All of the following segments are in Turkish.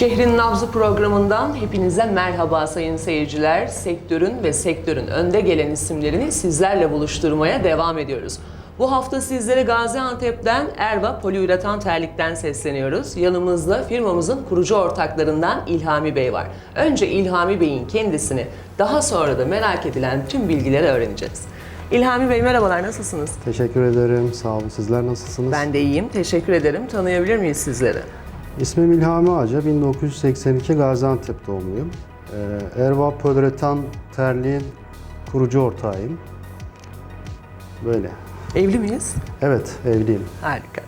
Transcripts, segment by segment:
Şehrin Nabzı programından hepinize merhaba sayın seyirciler. Sektörün ve sektörün önde gelen isimlerini sizlerle buluşturmaya devam ediyoruz. Bu hafta sizlere Gaziantep'ten Erva Poliüretan Terlik'ten sesleniyoruz. Yanımızda firmamızın kurucu ortaklarından İlhami Bey var. Önce İlhami Bey'in kendisini, daha sonra da merak edilen tüm bilgileri öğreneceğiz. İlhami Bey merhabalar, nasılsınız? Teşekkür ederim. Sağ olun. Sizler nasılsınız? Ben de iyiyim, teşekkür ederim. Tanıyabilir miyiz sizleri? İsmim İlhami Ağaca. 1982 Gaziantep doğumluyum. Ee, Erva Pödretan Terliğin kurucu ortağıyım. Böyle. Evli miyiz? Evet, evliyim. Harika.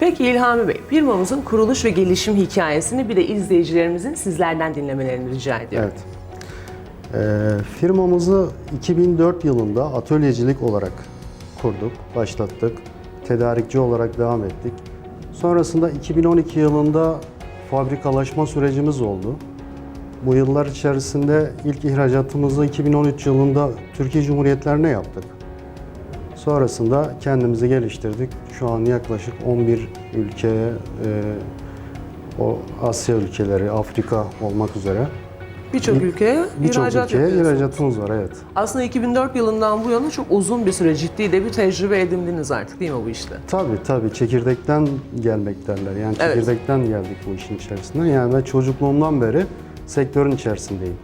Peki İlhami Bey, firmamızın kuruluş ve gelişim hikayesini bir de izleyicilerimizin sizlerden dinlemelerini rica ediyorum. Evet. Ee, firmamızı 2004 yılında atölyecilik olarak kurduk, başlattık. Tedarikçi olarak devam ettik. Sonrasında 2012 yılında fabrikalaşma sürecimiz oldu. Bu yıllar içerisinde ilk ihracatımızı 2013 yılında Türkiye Cumhuriyetlerine yaptık. Sonrasında kendimizi geliştirdik. Şu an yaklaşık 11 ülkeye, e, o Asya ülkeleri, Afrika olmak üzere Birçok ülkeye birçok ihracat ülkeye yapıyorsunuz. ihracatımız var. Evet. Aslında 2004 yılından bu yana çok uzun bir süre ciddi de bir tecrübe edindiniz artık değil mi bu işte? Tabii tabii çekirdekten gelmek derler. Yani Evet. çekirdekten geldik bu işin içerisine. Yani ben çocukluğumdan beri sektörün içerisindeyim.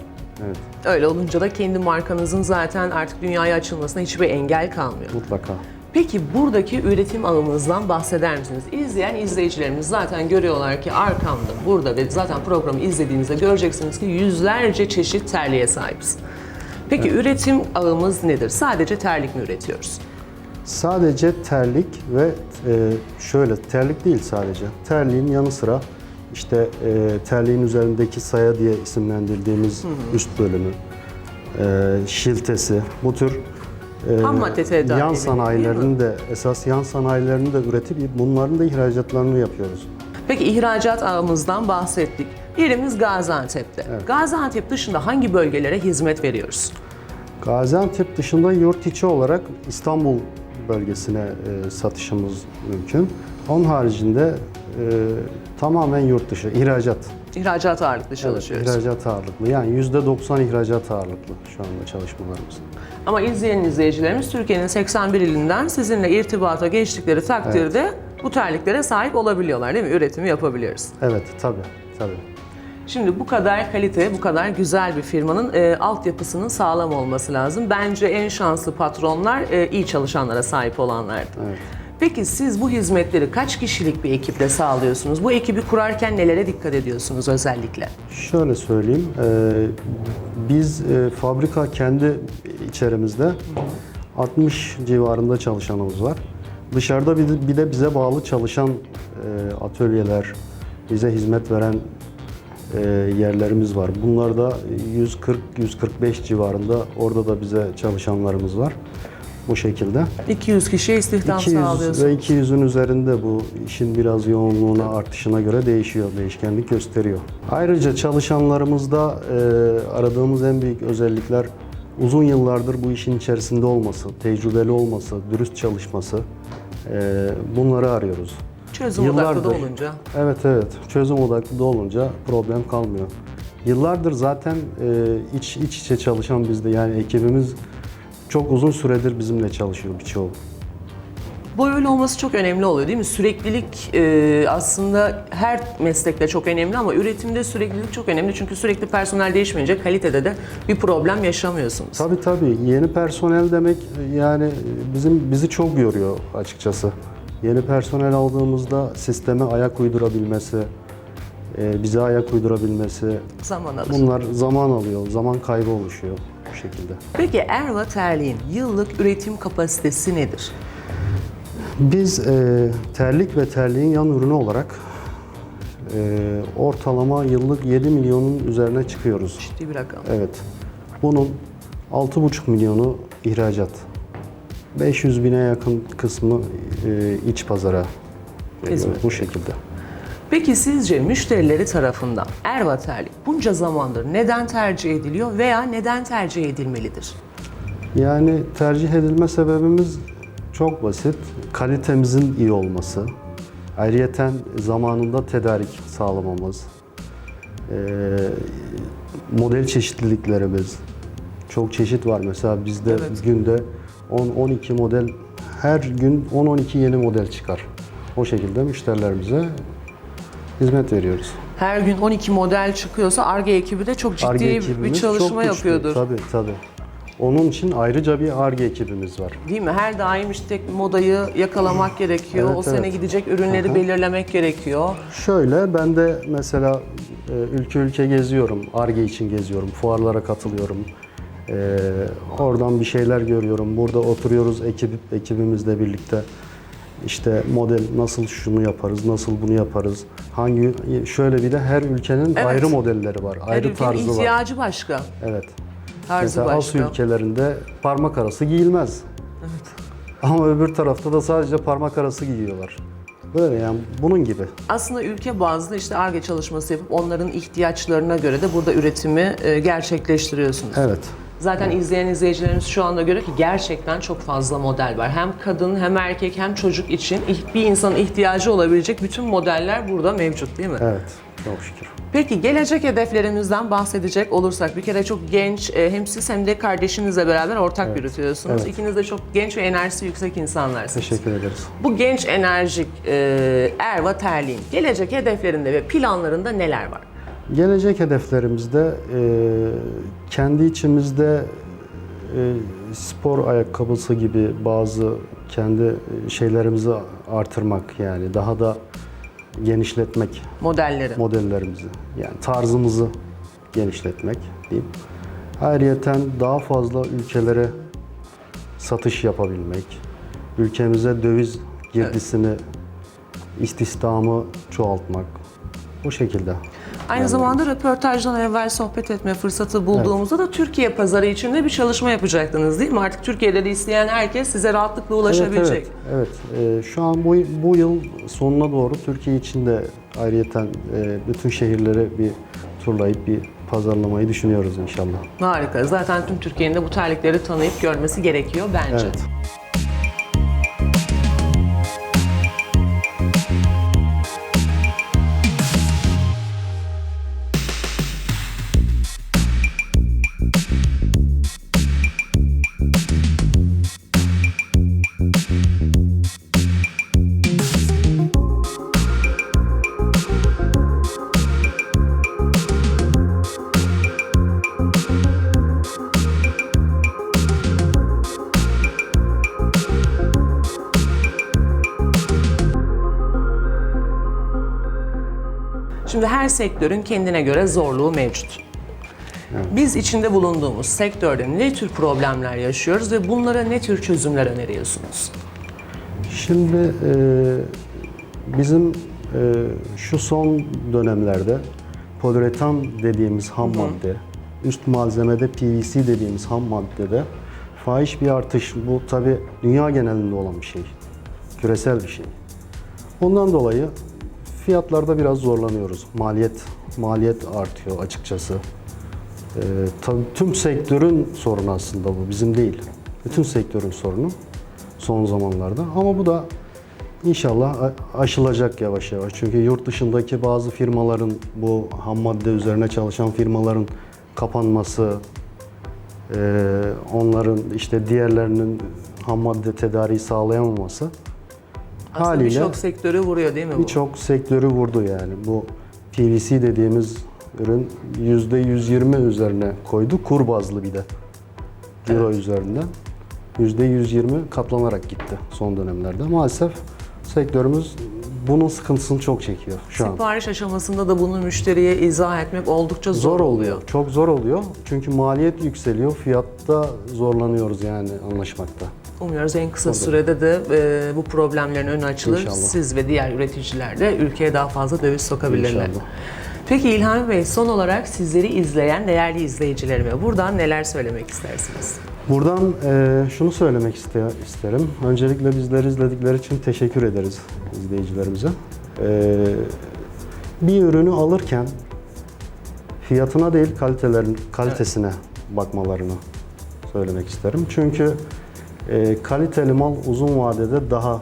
Evet, Öyle olunca da kendi markanızın zaten artık dünyaya açılmasına hiçbir engel kalmıyor. mutlaka. Peki buradaki üretim ağımızdan bahseder misiniz? İzleyen izleyicilerimiz zaten görüyorlar ki arkamda, burada ve zaten programı izlediğinizde göreceksiniz ki yüzlerce çeşit terliğe sahibiz. Peki üretim ağımız nedir? Sadece terlik mi üretiyoruz? Sadece terlik ve e, şöyle terlik değil sadece. Terliğin yanı sıra işte e, terliğin üzerindeki saya diye isimlendirdiğimiz üst bölümü, e, şiltesi, bu tür Ham madde tedariği, yan sanayilerini de esas yan sanayilerini de üretip bunların da ihracatlarını yapıyoruz. Peki ihracat ağımızdan bahsettik. Yerimiz Gaziantep'te. Gaziantep dışında hangi bölgelere hizmet veriyoruz? Gaziantep dışında yurt içi olarak İstanbul bölgesine e, satışımız mümkün. Onun haricinde e, tamamen yurt dışı, ihracat. İhracat ağırlıklı çalışıyoruz. İhracat ağırlıklı. Yani %90 ihracat ağırlıklı şu anda çalışmalarımız. Ama izleyen izleyicilerimiz Türkiye'nin 81 ilinden sizinle irtibata geçtikleri takdirde bu terliklere sahip olabiliyorlar değil mi? Üretimi yapabiliyoruz. Evet, tabii, tabii. Şimdi bu kadar kalite, bu kadar güzel bir firmanın e, altyapısının sağlam olması lazım. Bence en şanslı patronlar e, iyi çalışanlara sahip olanlardı. Peki siz bu hizmetleri kaç kişilik bir ekiple sağlıyorsunuz? Bu ekibi kurarken nelere dikkat ediyorsunuz özellikle? Şöyle söyleyeyim, e, biz e, fabrika kendi içerimizde 60 civarında çalışanımız var. Dışarıda bir de, bize bağlı çalışan e, atölyeler, bize hizmet veren yerlerimiz var. Bunlarda 140-145 civarında orada da bize çalışanlarımız var. Bu şekilde. 200 kişiye istihdam 200 sağlıyorsunuz. ve 200'ün üzerinde bu işin biraz yoğunluğuna, artışına göre değişiyor, değişkenlik gösteriyor. Ayrıca çalışanlarımızda e, aradığımız en büyük özellikler uzun yıllardır bu işin içerisinde olması, tecrübeli olması, dürüst çalışması. E, bunları arıyoruz. Çözüm odaklı da olunca. Evet evet, çözüm odaklı da olunca problem kalmıyor. Yıllardır zaten e, iç, iç içe çalışan bizde yani ekibimiz çok uzun süredir bizimle çalışıyor birçoğu. Bu öyle olması çok önemli oluyor değil mi? Süreklilik e, aslında her meslekte çok önemli ama üretimde süreklilik çok önemli. Çünkü sürekli personel değişmeyince kalitede de bir problem yaşamıyorsunuz. Tabii tabii. Yeni personel demek e, yani bizim bizi çok yoruyor açıkçası. Yeni personel aldığımızda sisteme ayak uydurabilmesi, e, bize ayak uydurabilmesi Zaman alır. bunlar zaman alıyor, zaman kaybı oluşuyor şekilde. Peki Erva Terliğin yıllık üretim kapasitesi nedir? Biz e, terlik ve terliğin yan ürünü olarak e, ortalama yıllık 7 milyonun üzerine çıkıyoruz. Ciddi bir rakam. Evet. Bunun 6,5 milyonu ihracat. 500 bine yakın kısmı e, iç pazara geliyor. Bu şekilde. Peki sizce müşterileri tarafından Erva Terlik bunca zamandır neden tercih ediliyor veya neden tercih edilmelidir? Yani tercih edilme sebebimiz çok basit. Kalitemizin iyi olması. Ayrıyeten zamanında tedarik sağlamamız. Ee, model çeşitliliklerimiz çok çeşit var. Mesela bizde Evet. günde 10-12 model her gün 10-12 yeni model çıkar. O şekilde müşterilerimize hizmet veriyoruz. Her gün 12 model çıkıyorsa ARGE ekibi de çok ciddi Ar-Ge bir ekibimiz çalışma çok güçlü. yapıyordur. Tabii tabii. Onun için ayrıca bir ARGE ekibimiz var. Değil mi? Her daim işte modayı yakalamak gerekiyor. Evet, o sene evet. gidecek ürünleri belirlemek gerekiyor. Şöyle ben de mesela e, ülke ülke geziyorum. ARGE için geziyorum. Fuarlara katılıyorum. E, oradan bir şeyler görüyorum. Burada oturuyoruz ekip ekibimizle birlikte. İşte model nasıl şunu yaparız, nasıl bunu yaparız. Hangi şöyle bir de her ülkenin Evet. ayrı modelleri var, Her ayrı ülkenin tarzı var. ihtiyacı başka. Evet. Tarzı Mesela başka. Asya ülkelerinde parmak arası giyilmez. Ama öbür tarafta da sadece parmak arası giyiyorlar. Böyle yani bunun gibi. Aslında ülke bazlı işte ARGE çalışması yapıp onların ihtiyaçlarına göre de burada üretimi e, gerçekleştiriyorsunuz. Evet. Zaten izleyen izleyicilerimiz şu anda göre ki gerçekten çok fazla model var. Hem kadın hem erkek hem çocuk için bir insanın ihtiyacı olabilecek bütün modeller burada mevcut değil mi? Evet. Çok şükür. Peki gelecek hedeflerimizden bahsedecek olursak bir kere çok genç e, hem siz hem de kardeşinizle beraber ortak yürütüyorsunuz. Evet. İkiniz de çok genç ve enerjisi yüksek insanlarsınız. Teşekkür ederiz. Bu genç enerjik e, Erva Terliğin gelecek hedeflerinde ve planlarında neler var? Gelecek hedeflerimizde e, kendi içimizde e, spor ayakkabısı gibi bazı kendi şeylerimizi artırmak yani daha da genişletmek Modelleri. modellerimizi yani tarzımızı genişletmek diyeyim. Ayrıyeten daha fazla ülkelere satış yapabilmek, ülkemize döviz girdisini, istihdamı çoğaltmak bu şekilde. Aynı zamanda röportajdan evvel sohbet etme fırsatı bulduğumuzda da Türkiye pazarı için de bir çalışma yapacaktınız değil mi? Artık Türkiye'de de isteyen herkes size rahatlıkla ulaşabilecek. Evet, evet. Ee, şu an bu, bu yıl sonuna doğru Türkiye için de ayrıyeten e, bütün şehirleri bir turlayıp bir pazarlamayı düşünüyoruz inşallah. Harika. Zaten tüm Türkiye'nin de bu terlikleri tanıyıp görmesi gerekiyor bence. Evet. Her sektörün kendine göre zorluğu mevcut. Biz içinde bulunduğumuz sektörde ne tür problemler yaşıyoruz ve bunlara ne tür çözümler öneriyorsunuz? Şimdi e, bizim e, şu son dönemlerde poliuretan dediğimiz ham madde, üst malzemede PVC dediğimiz ham maddede fahiş bir artış. Bu tabi dünya genelinde olan bir şey. Küresel bir şey. Ondan dolayı fiyatlarda biraz zorlanıyoruz. Maliyet maliyet artıyor açıkçası. Ee, tabii tüm sektörün sorunu aslında bu, bizim değil. Bütün sektörün sorunu son zamanlarda. Ama bu da inşallah aşılacak yavaş yavaş. Çünkü yurt dışındaki bazı firmaların, bu ham madde üzerine çalışan firmaların kapanması, e, onların işte diğerlerinin ham madde tedariği sağlayamaması Aslında haliyle birçok sektörü vuruyor değil mi bu? birçok sektörü vurdu yani. Bu PVC dediğimiz ürün %120 üzerine koydu. Kur bazlı bir de. Euro üzerinden. %120 katlanarak gitti son dönemlerde. Maalesef sektörümüz bunun sıkıntısını çok çekiyor şu an. Sipariş aşamasında da bunu müşteriye izah etmek oldukça zor, Zor oluyor. oluyor. Çok zor oluyor. Çünkü maliyet yükseliyor. Fiyatta zorlanıyoruz yani anlaşmakta. Umuyoruz en kısa sürede de e, bu problemlerin önü açılır. İnşallah. Siz ve diğer üreticiler de ülkeye daha fazla döviz sokabilirler. İnşallah. Peki İlhami Bey son olarak sizleri izleyen değerli izleyicilerime buradan neler söylemek istersiniz? Buradan e, şunu söylemek iste- isterim. Öncelikle bizleri izledikleri için teşekkür ederiz izleyicilerimize. E, bir ürünü alırken fiyatına değil kalitelerin kalitesine bakmalarını söylemek isterim. Çünkü e, kaliteli mal uzun vadede daha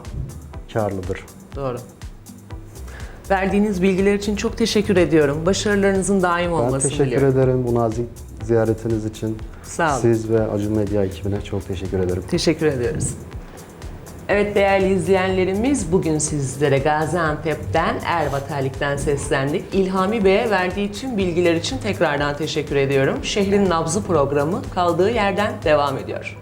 karlıdır. Doğru. Verdiğiniz bilgiler için çok teşekkür ediyorum. Başarılarınızın daim Ben olmasını teşekkür diliyorum. ederim bu nazik ziyaretiniz için. Sağ olun. Siz ve Acun Medya ekibine çok teşekkür ederim. Teşekkür ediyoruz. Evet değerli izleyenlerimiz bugün sizlere Gaziantep'ten Ervatalik'ten seslendik. İlhami Bey'e verdiği için bilgiler için tekrardan teşekkür ediyorum. Şehrin Nabzı programı kaldığı yerden devam ediyor.